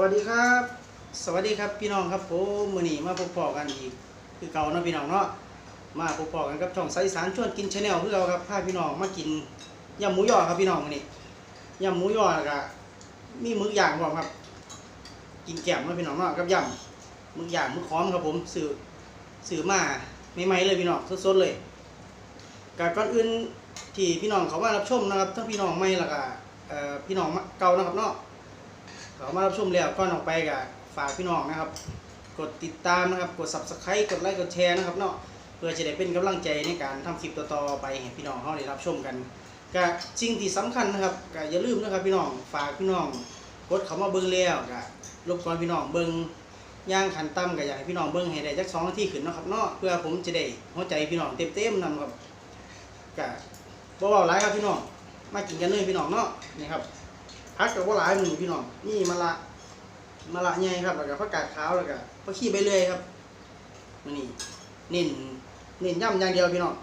วัสดีครับ สวัสดีครับพี่น้องครับผมมือนี้มาพบปอกันอีกคือเก่าเนาะพี่น้องเนาะมาพบปอกันกับช่องไซสารชวนกินชาแนลคือเราครับพาพี่น้องมากินยำหมูยอครับพี่น้องมือนี้ยำหมูยอแล้วก็มีมึกย่างพร้อมครับ กินแกมเนาะพี่น้องเนาะกับยำมึกย่างมึกขอมครับผมซื้อซื้อมาใหม่ๆเลยพี่น้องสดๆเลยก็ก่อนอื่นที่พี่น้องเขามารับชมนะครับทั้งพี่น้องใหม่ล้วก็เอ่อพี่น้องเก่านะครับเนาะ เขามารับชมแล้วก่อนออกไปก็ฝากพี่น้องนะครับ กดติดตามนะครับ กด subscribe กดไลค์กดแชร์นะครับเนาะเพื่อจะได้เป็นกำลังใจในการทำคลิปต่อๆไปให้พี่น้องเขาได้รับชมกันก็สิ่งที่สำคัญนะครับก็อย่าลืมนะครับพี่น้องฝากพี่น้องกดเขามาเบิ่งแล้วก็รบกวนพี่น้องเบิ่งย่างขันต่ำก็อยากให้พี่น้องเบิ่งให้ได้จักสองนาทีขึ้นนะครับเนาะเพื่อผมจะได้หัวใจพี่น้องเต็มๆนำครับก็บ่เว้าหลายครับพี่น้องมากินกันเลยพี่น้องเนาะนี่ครับ พักกับว่าหลายหมือพี่น้องนี่มะละมะละใหญ่ครับแล้วก็ผักกาดขาวแล้วก็ผักขี้ใบเลื่อยครับมันนี่เน้นเน้นย่ำอย่างเดียวพี่น้อง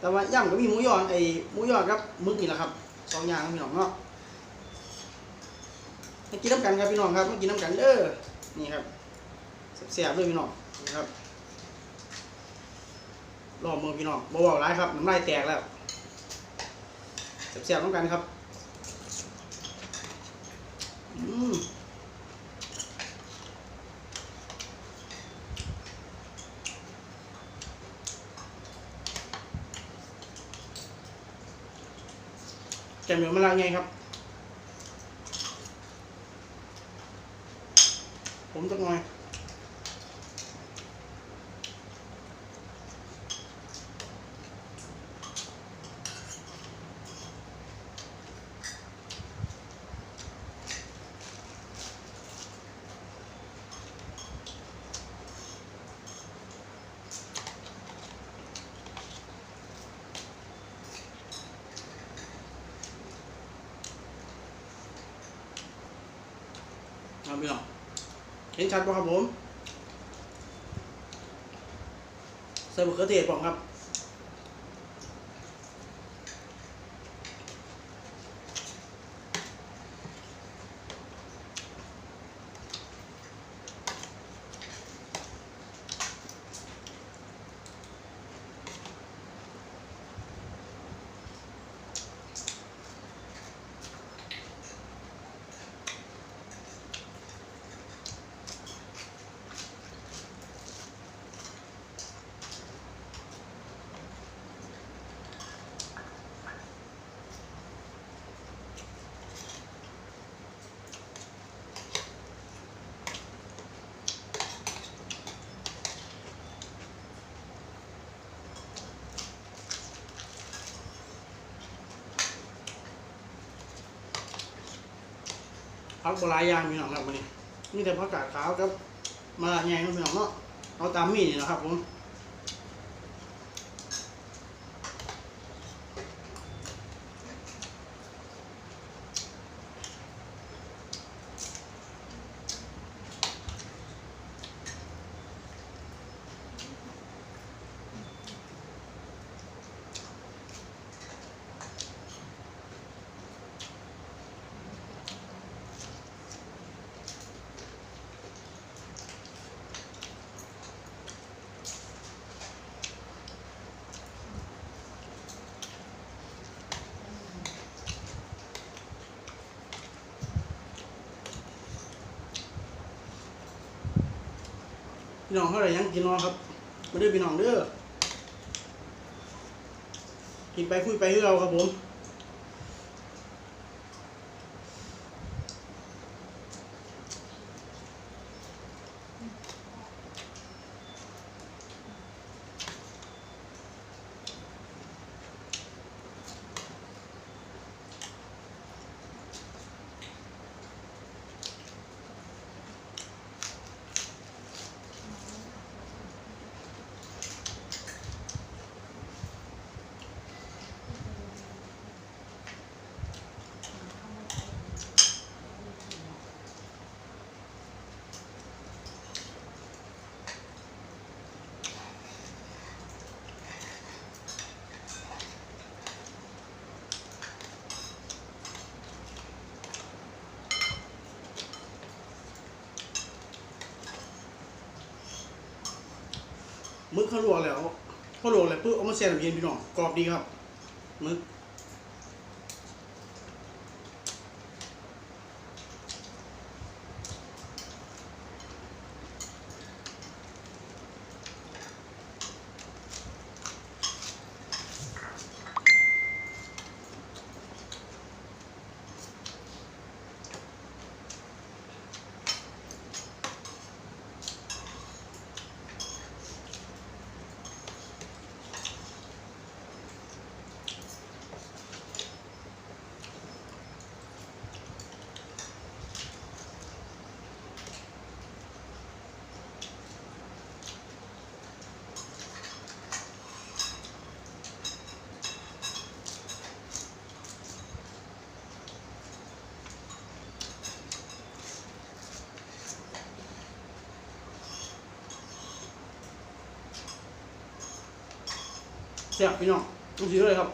แต่ว่าย่ำก็มีหมูยอไอ้หมูยอครับมึกนี่แหละครับสองอย่างพี่น้องเนาะมากินน้ำกันครับพี่น้องครับมากินน้ำกันเด้อนี่ครับแซ่บๆเลยพี่น้องนี่ครับรอบมือพี่น้องบ่บอกหลายครับน้ำลายแตกแล้วแซ่บๆน้ำกันครับ อืมแกงเหนียวมะ ครับพี่น้องเห็นชัดป่ะครับผมใส่มะเขือเทศป่ะครับ พักโบราณยางมีหนองครับวันนี้มีแต่ผักกาดขาวครับมะระแยงครับพี่น้องเนาะเอาตามมีดนี่นะครับผม พี่น้องเท่าไรยังกินนอนครับมาด้อพี่น้องเด้อกินไปคุยไปให้เราครับผม มึกเขาลวกแล้วเขาลวกแล้วปุ๊บเอามาแช่น้ำเย็นพี่น้องกรอบดีครับมึก แซ่บพี่น้องต้องซื้อเลยครับ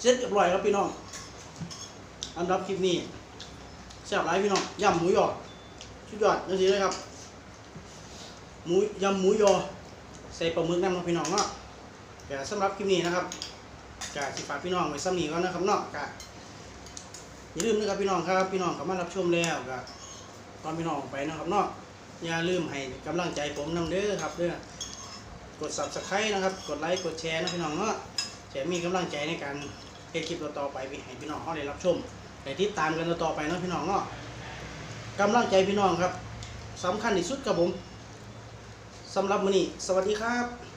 เสร็จเรียบร้อยครับพี่น้องอันดับคลิปนี้แซ่บหลายพี่น้องยำหมูยอชุดยอดจังซี่เลยครับหมูยำหมูยอใส่ปลาหมึกน้ำเนาะพี่น้องเนาะแต่สำหรับคลิปนี้นะครับกะสิฝากพี่น้องไว้ซ้ำนี้ก่อนนะครับเนาะกะอย่าลืมนะครับพี่น้องครับพี่น้องเข้ามารับชมแล้วกะตอนพี่น้องไปนะครับเนาะอย่าลืมให้กำลังใจผมนำเด้อครับเด้อกด subscribe นะครับ กดไลค์กดแชร์นะพี่น้องเนาะจะมีกำลังใจในการ เฮ็ดคลิปต่อๆไปให้พี่น้องเขาได้รับชมแต่ติดตามกันต่อไปเนาะพี่น้องเนาะกำลังใจพี่น้องครับสำคัญที่สุดครับผมสำหรับมื้อนี้สวัสดีครับ